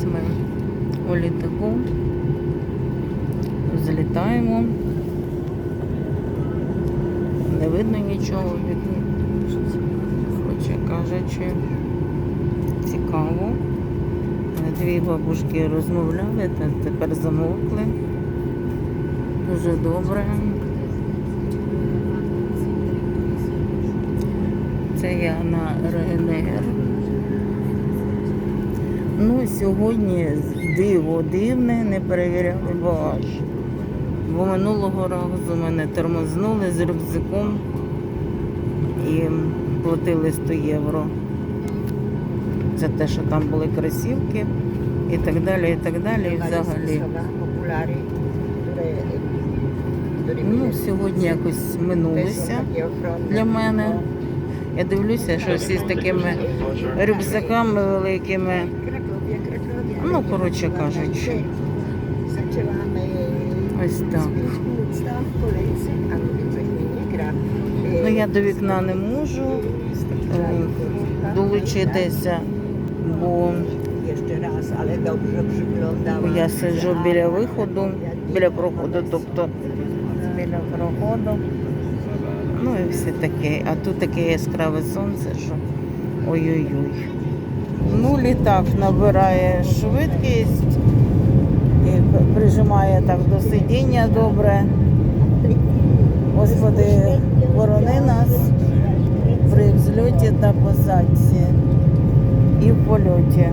Ось ми у літаку. Злітаємо. Не видно нічого від хоче кажучи. Цікаво. Дві бабушки розмовляли, тепер замовкли. Дуже добре. Це я на РНР. Ну, сьогодні диво дивне, не перевіряли багаж. Бо минулого разу мене тормознули з рюкзаком і платили 100 євро за те, що там були кросівки і так далі, і так далі. І взагалі. Ну, сьогодні якось минулося для мене. Я дивлюся, що всі з такими рюкзаками великими. Ну, коротше кажучи. Ось так. Ну, я до вікна не можу е, долучитися, бо я сиджу біля виходу, біля проходу, тобто біля проходу. Ну і все таке. А тут таке яскраве сонце, що ой-ой-ой. Ну, літак набирає швидкість і прижимає так до сидіння добре. Господи, ворони нас при взльоті та посадці і в польоті.